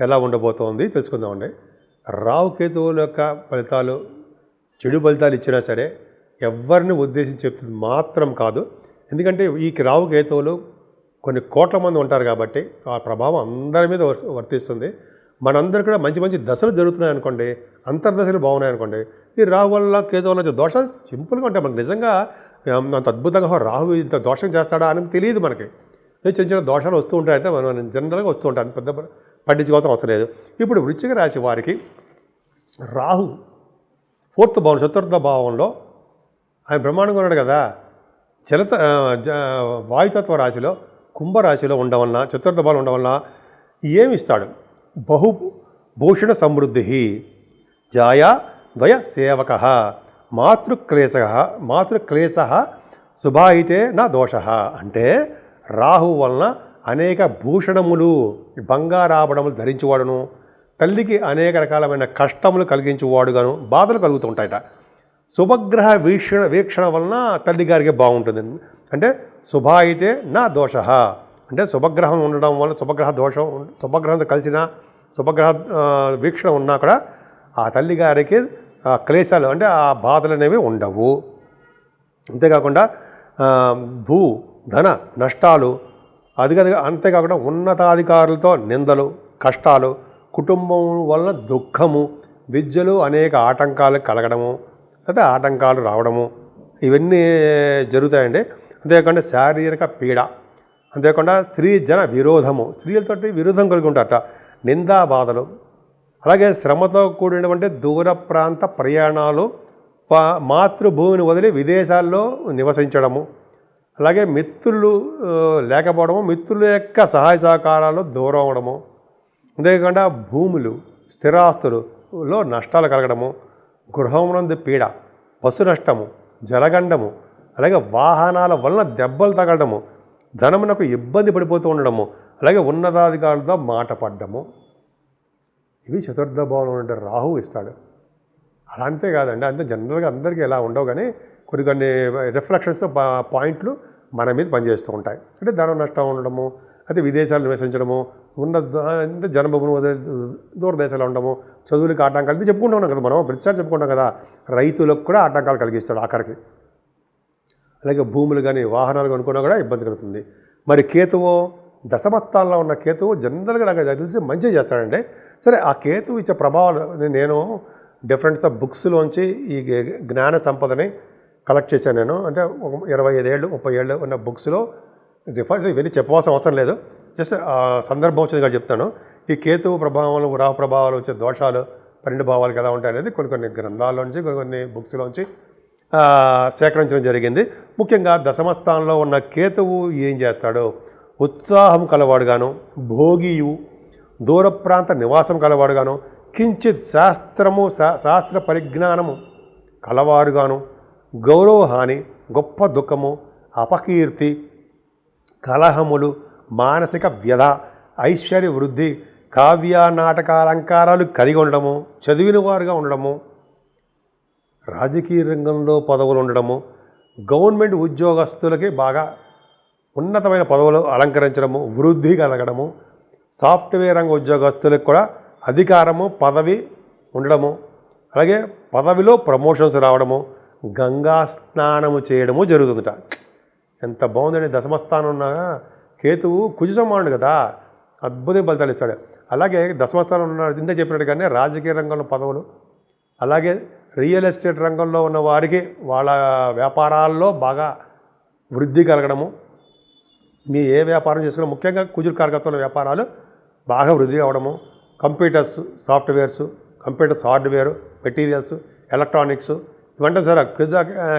ఎలా ఉండబోతోంది తెలుసుకుందామండి. రావు కేతువుల యొక్క ఫలితాలు చెడు ఫలితాలు ఇచ్చినా సరే ఎవరిని ఉద్దేశించి చెప్తుంది మాత్రం కాదు. ఎందుకంటే ఈ రావు కేతువులు కొన్ని కోట్ల మంది ఉంటారు కాబట్టి ఆ ప్రభావం అందరి మీద వర్- వర్తిస్తుంది. మనందరూ కూడా మంచి మంచి దశలు జరుగుతున్నాయి అనుకోండి అంతర్దశలు బాగున్నాయి అనుకోండి ఈ రాహు వల్ల కేతు వల్ల దోషాలు సింపుల్గా ఉంటాయి. మనకు నిజంగా అంత అద్భుతంగా రాహు ఇంత దోషం చేస్తాడా అని తెలియదు మనకి. చిన్న చిన్న దోషాలు వస్తూ ఉంటాయి అయితే మనం జనరల్గా వస్తూ ఉంటాయి. అంత పెద్ద పట్టించుకోవాల్సిన అవసరం లేదు. ఇప్పుడు వృశ్చిక రాశి వారికి రాహు ఫోర్త్ భావం చతుర్థ భావంలో ఆయన బ్రహ్మాండంగా ఉన్నాడు కదా. చలత జ- వాయుతత్వ రాశిలో కుంభరాశిలో ఉండడం చతుర్థ భావం ఉండడం ఏమిస్తాడు బహు భూషణ సమృద్ధి జాయా ద్వయ సేవక మాతృక్లేశ మాతృక్లేశ శుభాయితే నా దోష. అంటే రాహు వలన అనేక భూషణములు బంగారాభరణములు ధరించేవాడును. తల్లికి అనేక రకాలమైన కష్టములు కలిగించేవాడుగాను బాధలు కలుగుతుంటాయట. శుభగ్రహ వీక్షణ వీక్షణ వలన తల్లి గారికి బాగుంటుంది. అంటే శుభ అయితే నా దోష. అంటే శుభగ్రహం ఉండడం వల్ల శుభగ్రహ దోషం శుభగ్రహంతో కలిసిన శుభగ్రహ వీక్షణ ఉన్నా కూడా ఆ తల్లి గారికి క్లేశాలు అంటే ఆ బాధలు అనేవి ఉండవు. అంతేకాకుండా భూ ధన నష్టాలు అది కనుక అంతేకాకుండా ఉన్నతాధికారులతో నిందలు కష్టాలు కుటుంబం వలన దుఃఖము విద్యలు అనేక ఆటంకాలు కలగడము లేదా ఆటంకాలు రావడము ఇవన్నీ జరుగుతాయండి. అంతేకాకుండా శారీరక పీడ అంతేకాకుండా స్త్రీ జన విరోధము స్త్రీలతోటి విరోధం కలిగి ఉంటారట నిందా బాధలు అలాగే శ్రమతో కూడినటువంటి దూర ప్రాంత ప్రయాణాలు మాతృభూమిని వదిలి విదేశాల్లో నివసించడము అలాగే మిత్రులు లేకపోవడము మిత్రుల యొక్క సహాయ సహకారాలు దూరం అవడము అంతేకాకుండా భూములు స్థిరాస్తులులో నష్టాలు కలగడము గృహమునందు పీడ పశు నష్టము జలగండము అలాగే వాహనాల వలన దెబ్బలు తగలడము ధనమునకు ఇబ్బంది పడిపోతూ ఉండడము అలాగే ఉన్నతాధికారులతో మాట పడ్డము. ఇవి చతుర్థ భావంలో ఉండే రాహు ఇస్తాడు. అలా అంతే కాదండి. అంతే జనరల్గా అందరికీ ఎలా ఉండవు కానీ కొన్ని కొన్ని రిఫ్లెక్షన్స్ పాయింట్లు మన మీద పనిచేస్తూ ఉంటాయి. అంటే ధన నష్టం ఉండడము అయితే విదేశాలు నివసించడము ఉన్న ద- అంటే జన్మభూమి దూరదేశాలు ఉండము చదువులకు ఆటంకాలు ఇది చెప్పుకుంటూ ఉన్నాం కదా మనం. ప్రతిసారి చెప్పుకుంటాం కదా రైతులకు కూడా ఆటంకాలు కలిగిస్తాడు ఆఖరికి. అలాగే భూములు కానీ వాహనాలు కొనుక్కున్నా కూడా ఇబ్బంది కలుగుతుంది. మరి కేతువు దశమత్తాల్లో ఉన్న కేతువు జనరల్గా నాకు తెలిసి మంచి చేస్తాడండి. సరే ఆ కేతువు ఇచ్చే ప్రభావాలు నేను డిఫరెంట్స్ ఆఫ్ బుక్స్లోంచి ఈ జ్ఞాన సంపదని కలెక్ట్ చేశాను నేను. అంటే ఒక ఇరవై ఐదేళ్ళు ముప్పై ఏళ్ళు ఉన్న బుక్స్లో డిఫరెంట్ ఇవన్నీ చెప్పవలసిన అవసరం లేదు. జస్ట్ ఆ సందర్భం వచ్చింది కాబట్టి చెప్తాను. ఈ కేతువు ప్రభావాలు రాహు ప్రభావాలు వచ్చే దోషాలు పన్నెండు భావాలకు ఎలా ఉంటాయి అనేది కొన్ని కొన్ని గ్రంథాల్లోంచి కొన్ని కొన్ని బుక్స్లోంచి సేకరించడం జరిగింది. ముఖ్యంగా దశమస్థానంలో ఉన్న కేతువు ఏం చేస్తాడు? ఉత్సాహం కలవాడుగాను భోగియు దూర ప్రాంత నివాసం కలవాడుగాను కించిత్ శాస్త్రము శా- శాస్త్ర పరిజ్ఞానము కలవారుగాను గౌరవహాని గొప్ప దుఃఖము అపకీర్తి కలహములు మానసిక వ్యధ ఐశ్వర్య వృద్ధి కావ్య నాటకాలంకారాలు కలిగి ఉండడము చదివిన వారుగా ఉండడము రాజకీయ రంగంలో పదవులు ఉండడము గవర్నమెంట్ ఉద్యోగస్తులకి బాగా ఉన్నతమైన పదవులు అలంకరించడము వృద్ధి కలగడము సాఫ్ట్వేర్ రంగ ఉద్యోగస్తులకు కూడా అధికారము పదవి ఉండడము అలాగే పదవిలో ప్రమోషన్స్ రావడము గంగా స్నానము చేయడము జరుగుతుందట. ఎంత బాగుందండి దశమస్థానం ఉన్న కేతువు కుజ సమానుడు కదా అద్భుతం ఫలితాలు ఇస్తాడు. అలాగే దశమస్థానం ఉన్న ఇంత చెప్పినట్టుగానే రాజకీయ రంగంలో పదవులు అలాగే రియల్ ఎస్టేట్ రంగంలో ఉన్న వారికి వాళ్ళ వ్యాపారాల్లో బాగా వృద్ధి కలగడము మీ ఏ వ్యాపారం చేసుకున్నా ముఖ్యంగా కుజులు కార్యకర్తల వ్యాపారాలు బాగా వృద్ధి అవ్వడము computers softwares computers hardware materials electronics ఇవంటే సరే కేతు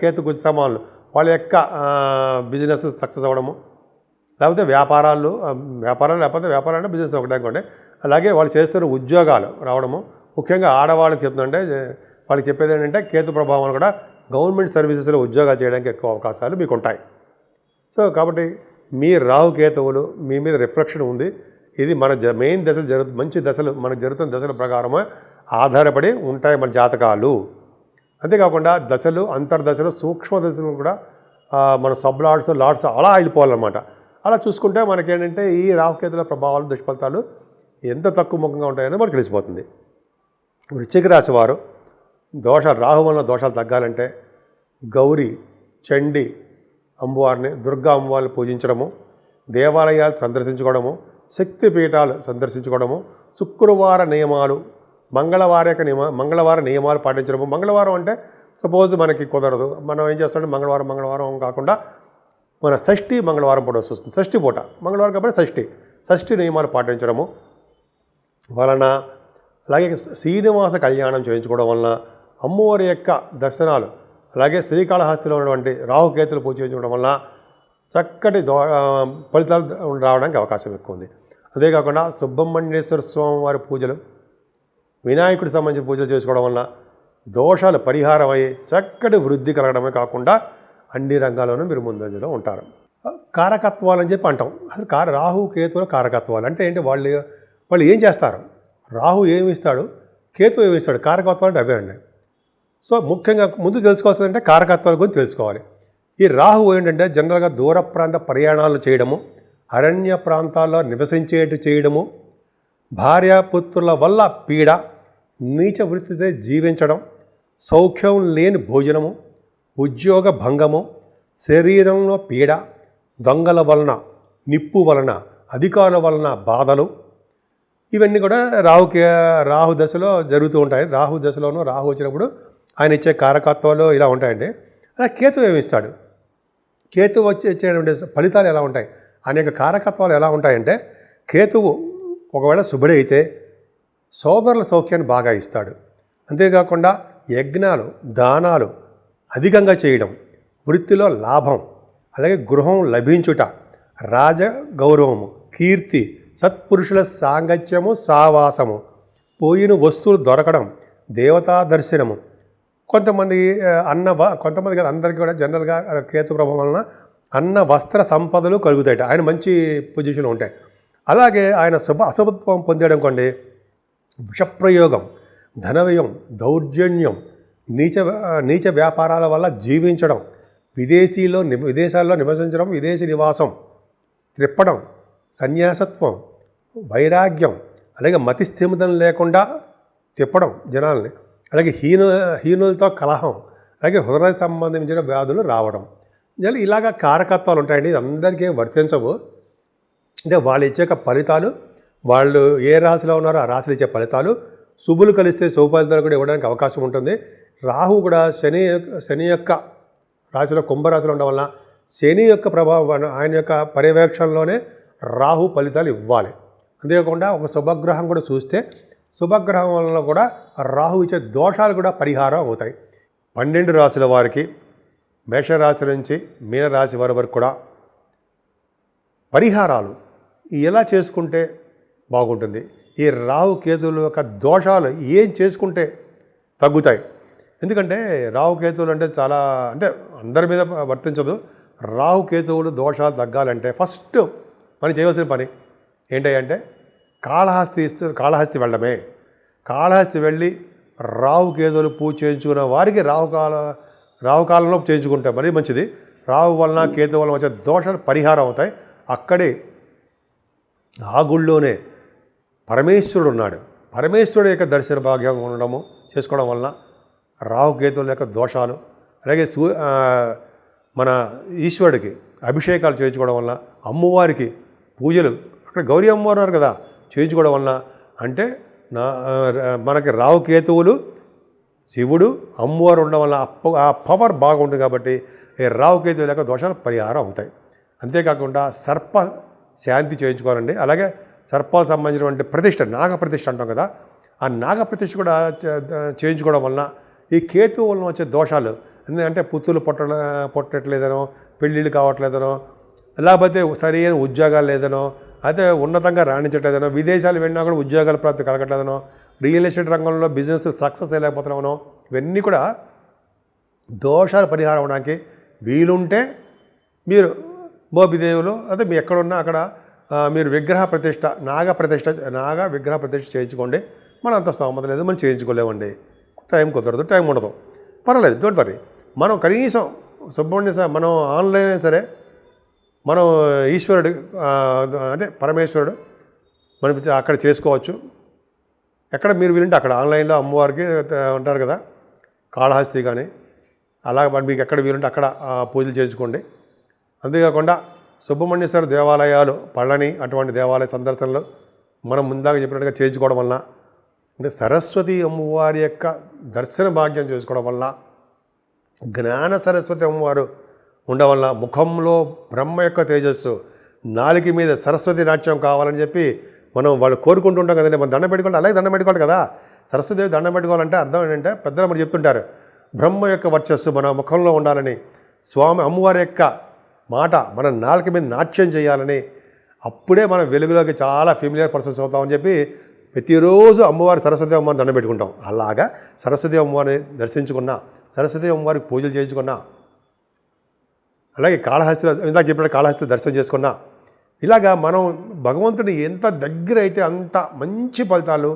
కేతు కొద్ది సామాన్లు. వాళ్ళ యొక్క బిజినెస్ సక్సెస్ అవ్వడము. లేకపోతే వ్యాపారాలు వ్యాపారాలు లేకపోతే వ్యాపారాలు అంటే బిజినెస్ ఒకటే కొంటే అలాగే వాళ్ళు చేస్తున్న ఉద్యోగాలు రావడము. ముఖ్యంగా ఆడవాళ్ళకి చెప్తుందంటే వాళ్ళకి చెప్పేది ఏంటంటే కేతు ప్రభావం కూడా గవర్నమెంట్ సర్వీసెస్లో ఉద్యోగాలు చేయడానికి ఎక్కువ అవకాశాలు మీకు ఉంటాయి సో కాబట్టి మీ రాహు కేతువులు మీ మీద రిఫ్లెక్షన్ ఉంది. ఇది మన జ మెయిన్ దశలు జరుగు మంచి దశలు మనకు జరుగుతున్న దశల ప్రకారమే ఆధారపడి ఉంటాయి మన జాతకాలు. అంతేకాకుండా దశలు అంతర్దశలు సూక్ష్మ దశలు కూడా మన సబ్ లాడ్స్ లాడ్స్ అలా వెళ్ళిపోవాలన్నమాట. అలా చూసుకుంటే మనకేంటంటే ఈ రాహుకేతుల ప్రభావాలు దుష్ఫలితాలు ఎంత తక్కువ ముఖంగా ఉంటాయని మనకు తెలిసిపోతుంది. వృశ్చిక రాశి వారు దోషాలు రాహు వల్ల దోషాలు తగ్గాలంటే గౌరీ చండి అమ్మవారిని దుర్గా అమ్మవారిని పూజించడము దేవాలయాలు సందర్శించుకోవడము శక్తి పీఠాలు సందర్శించుకోవడము శుక్రవార నియమాలు మంగళవార యొక్క నియమ మంగళవార నియమాలు పాటించడము. మంగళవారం అంటే సపోజ్ మనకి కుదరదు. మనం ఏం చేస్తామంటే మంగళవారం మంగళవారం కాకుండా మన షష్ఠి మంగళవారం పూట వస్తుంది. షష్ఠి పూట. మంగళవారం కాబట్టి షష్ఠి. షష్ఠి నియమాలు పాటించడము వలన అలాగే శ్రీనివాస కళ్యాణం చేయించుకోవడం వలన అమ్మవారి యొక్క దర్శనాలు అలాగే శ్రీకాళహస్తిలో ఉన్నటువంటి రాహుకేతులు పూజ చేయించుకోవడం వలన చక్కటి దో ఫలితాలు రావడానికి అవకాశం ఎక్కువ ఉంది అంతేకాకుండా సుబ్రహ్మణ్యేశ్వర స్వామి వారి పూజలు వినాయకుడికి సంబంధించిన పూజలు చేసుకోవడం వలన దోషాలు పరిహారం అయ్యి చక్కటి వృద్ధి కలగడమే కాకుండా అన్ని రంగాల్లోనూ మీరు ముందంజలో ఉంటారు. కారకత్వాలు అని చెప్పి అంటాం. అసలు కార రాహు కేతువుల కారకత్వాలు. అంటే ఏంటి? వాళ్ళు వాళ్ళు ఏం చేస్తారు? రాహు ఏమి ఇస్తాడు? కేతు ఏమి ఇస్తాడు? కారకత్వాలు అంటే అవే అండి. సో ముఖ్యంగా ముందు తెలుసుకోవాల్సిందంటే కారకత్వాల గురించి తెలుసుకోవాలి. ఈ రాహు ఏంటంటే జనరల్గా దూర ప్రాంత ప్రయాణాలు చేయడము అరణ్య ప్రాంతాల్లో నివసించేట్టు చేయడము భార్యాపుత్రుల వల్ల పీడ నీచ వృత్తితో జీవించడం సౌఖ్యం లేని భోజనము ఉద్యోగ భంగము శరీరంలో పీడ దొంగల వలన నిప్పు వలన అధికారుల వలన బాధలు ఇవన్నీ కూడా రాహుకి రాహు దశలో జరుగుతూ ఉంటాయి. రాహు దశలోనూ రాహు వచ్చినప్పుడు ఆయన ఇచ్చే కారకత్వాలు ఇలా ఉంటాయండి. అలా కేతు ఏమిస్తాడు కేతువు కేతు వచ్చి ఫలితాలు ఎలా ఉంటాయి? అనేక కారకత్వాలు ఎలా ఉంటాయంటే కేతువు ఒకవేళ శుభుడు అయితే సోదరుల సౌఖ్యాన్ని బాగా ఇస్తాడు. అంతేకాకుండా యజ్ఞాలు దానాలు అధికంగా చేయడం వృత్తిలో లాభం అలాగే గృహం లభించుట రాజ గౌరవము కీర్తి సత్పురుషుల సాంగత్యము సావాసము పోయిన వస్తువులు దొరకడం దేవతా దర్శనము కొంతమంది అన్న వ కొంతమంది కదా అందరికీ కూడా జనరల్గా కేతు ప్రభావం వలన అన్న వస్త్ర సంపదలు కలుగుతాయి ఆయన మంచి పొజిషన్లో ఉంటాయి అలాగే ఆయన శుభ అశుభత్వం పొందడం కొండి విషప్రయోగం ధనవ్యయం దౌర్జన్యం నీచ నీచ వ్యాపారాల వల్ల జీవించడం విదేశీలో ని- విదేశాల్లో నివసించడం విదేశీ నివాసం త్రిప్పడం సన్యాసత్వం వైరాగ్యం అలాగే మతిస్థిమితం లేకుండా తిప్పడం జనాల్ని అలాగే హీను హీనులతో కలహం అలాగే హృదయ సంబంధించిన వ్యాధులు రావడం. ఇలా ఇలాగ కారకత్వాలు ఉంటాయండి అందరికీ వర్తించవు. అంటే వాళ్ళు ఇచ్చే ఫలితాలు వాళ్ళు ఏ రాశిలో ఉన్నారో ఆ రాశిలో ఇచ్చే ఫలితాలు శుభులు కలిస్తే శుభ ఫలితాలు కూడా ఇవ్వడానికి అవకాశం ఉంటుంది. రాహు కూడా శని యొక్క- శని యొక్క రాశిలో కుంభరాశిలో ఉండడం వలన శని యొక్క ప్రభావం ఆయన యొక్క పర్యవేక్షణలోనే రాహు ఫలితాలు ఇవ్వాలి. అంతేకాకుండా ఒక శుభగ్రహం కూడా చూస్తే శుభగ్రహం వలన కూడా రాహు ఇచ్చే దోషాలు కూడా పరిహారం అవుతాయి. పన్నెండు రాశుల వారికి మేషరాశి నుంచి మీనరాశి వారి వరకు కూడా పరిహారాలు ఎలా చేసుకుంటే బాగుంటుంది? ఈ రాహు కేతువుల యొక్క దోషాలు ఏం చేసుకుంటే తగ్గుతాయి? ఎందుకంటే రాహు కేతువులు అంటే చాలా అంటే అందరి మీద వర్తించదు. రాహు కేతువులు దోషాలు తగ్గాలంటే ఫస్ట్ మనం చేయవలసిన పని ఏంటంటే కాళహస్తి ఇస్తూ కాళహస్తి వెళ్ళడమే. కాళహస్తి వెళ్ళి రావు కేతువులు పూజ చేయించుకున్న వారికి రావు కాలం రావు కాలంలో చేయించుకుంటే మరీ మంచిది. రావు వలన కేతు వలన వచ్చే దోషాలు పరిహారం అవుతాయి. అక్కడే ఆ గుళ్ళోనే పరమేశ్వరుడు ఉన్నాడు. పరమేశ్వరుడు యొక్క దర్శన భాగ్యం ఉండడము చేసుకోవడం వలన రాహుకేతువుల యొక్క దోషాలు అలాగే సూ మన ఈశ్వరుడికి అభిషేకాలు చేయించుకోవడం వలన అమ్మవారికి పూజలు. అక్కడ గౌరీ అమ్మవారు ఉన్నారు కదా చేయించుకోవడం వలన అంటే నా మనకి మనకి రాహుకేతువులు శివుడు అమ్మవారు ఉండడం వల్ల ఆ పవర్ బాగుంటుంది కాబట్టి రావు కేతువు లేక దోషాలు పరిహారం అవుతాయి. అంతేకాకుండా సర్ప శాంతి చేయించుకోవాలండి. అలాగే సర్పాలకు సంబంధించినటువంటి ప్రతిష్ట నాగ ప్రతిష్ట అంటాం కదా ఆ నాగ ప్రతిష్ట కూడా చేయించుకోవడం వలన ఈ కేతు వలన వచ్చే దోషాలు ఎందుకంటే పుత్తులు పొట్ట పొట్టట్లేదనో పెళ్ళిళ్ళు కావట్లేదనో లేకపోతే సరైన ఉద్యోగాలు లేదనో అయితే ఉన్నతంగా రాణించట్లేదనో విదేశాలు వెళ్ళినా కూడా ఉద్యోగాల ప్రాప్తి కలగట్లేదనో రియల్ ఎస్టేట్ రంగంలో బిజినెస్ సక్సెస్ అయ్యలేకపోతున్నామనో ఇవన్నీ కూడా దోషాల పరిహారం అవడానికి వీలుంటే మీరు మోపిదేవులు అదే మీ ఎక్కడున్నా అక్కడ మీరు విగ్రహ ప్రతిష్ట నాగ ప్రతిష్ట నాగ విగ్రహ ప్రతిష్ట చేయించుకోండి. మనం అంత స్తోమత లేదు మనం చేయించుకోలేమండి. టైం కుదరదు టైం ఉండదు. పర్వాలేదు డోంట్ వరీ. మనం కనీసం సుబ్రహ్మణ్య స్వామి మనం ఆన్లైన్ సరే మనం ఈశ్వరుడు అంటే పరమేశ్వరుడు మనం అక్కడ చేసుకోవచ్చు. ఎక్కడ మీరు వీలుంటే అక్కడ. ఆన్లైన్లో అమ్మవారికి ఉంటారు కదా కాళహస్తి కానీ అలాగే మరి మీకు ఎక్కడ వీలుంటే అక్కడ పూజలు చేయించుకోండి. అంతేకాకుండా సుబ్రహ్మణ్యేశ్వర దేవాలయాలు పళ్ళని అటువంటి దేవాలయ సందర్శనలు మనం ముందాక చెప్పినట్టుగా చేయించుకోవడం వలన అంటే సరస్వతి అమ్మవారి యొక్క దర్శన భాగ్యం చేసుకోవడం వల్ల జ్ఞాన సరస్వతి అమ్మవారు ఉండడం వల్ల ముఖంలో బ్రహ్మ యొక్క తేజస్సు నాలుగు మీద సరస్వతి నాట్యం కావాలని చెప్పి మనం వాళ్ళు కోరుకుంటుంటాం కదండి. మనం దండం పెట్టుకుంటే అలాగే దండం పెట్టుకోవాలి కదా. సరస్వతిదేవి దండం పెట్టుకోవాలంటే అర్థం ఏంటంటే పెద్దలు మరి చెప్తుంటారు బ్రహ్మ యొక్క వర్చస్సు మన ముఖంలో ఉండాలని స్వామి అమ్మవారి యొక్క మాట మన నాలుక మీద నాట్యం చేయాలని అప్పుడే మనం వెలుగులోకి చాలా ఫెమిలియర్ పర్సన్స్ అవుతామని చెప్పి ప్రతిరోజు అమ్మవారి సరస్వతి అమ్మవారిని దండం పెట్టుకుంటాం. అలాగా సరస్వతి అమ్మవారిని దర్శించుకున్నా సరస్వతి అమ్మవారికి పూజలు చేయించుకున్నా అలాగే కాళహస్తి ఇందాక చెప్పిన కాళహస్తి దర్శనం చేసుకున్నా ఇలాగా మనం భగవంతుడిని ఎంత దగ్గర అయితే అంత మంచి ఫలితాలు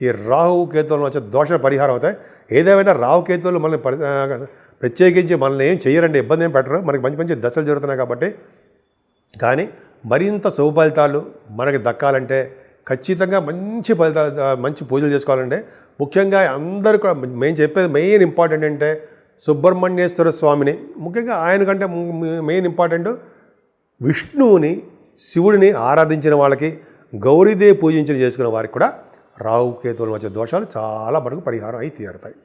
ఈ రాహు కేతువులు వచ్చే దోష పరిహారం అవుతాయి. ఏదేమైనా రాహు కేతువులు మనల్ని పరి ప్రత్యేకించి మనల్ని ఏం చేయరండి ఇబ్బంది ఏం పెట్టరు. మనకి మంచి మంచి దశలు జరుగుతున్నాయి కాబట్టి. కానీ మరింత శుభ ఫలితాలు మనకి దక్కాలంటే ఖచ్చితంగా మంచి ఫలితాలు మంచి పూజలు చేసుకోవాలంటే ముఖ్యంగా అందరూ కూడా మేము చెప్పేది మెయిన్ ఇంపార్టెంట్ అంటే సుబ్రహ్మణ్యేశ్వర స్వామిని ముఖ్యంగా ఆయన కంటే మెయిన్ ఇంపార్టెంట్ విష్ణువుని శివుడిని ఆరాధించిన వాళ్ళకి గౌరీదేవి పూజించిన చేసుకున్న వారికి కూడా రాహుకేతువుల మధ్య దోషాలు చాలా మనకు పరిహారం అయి తీరుతాయి.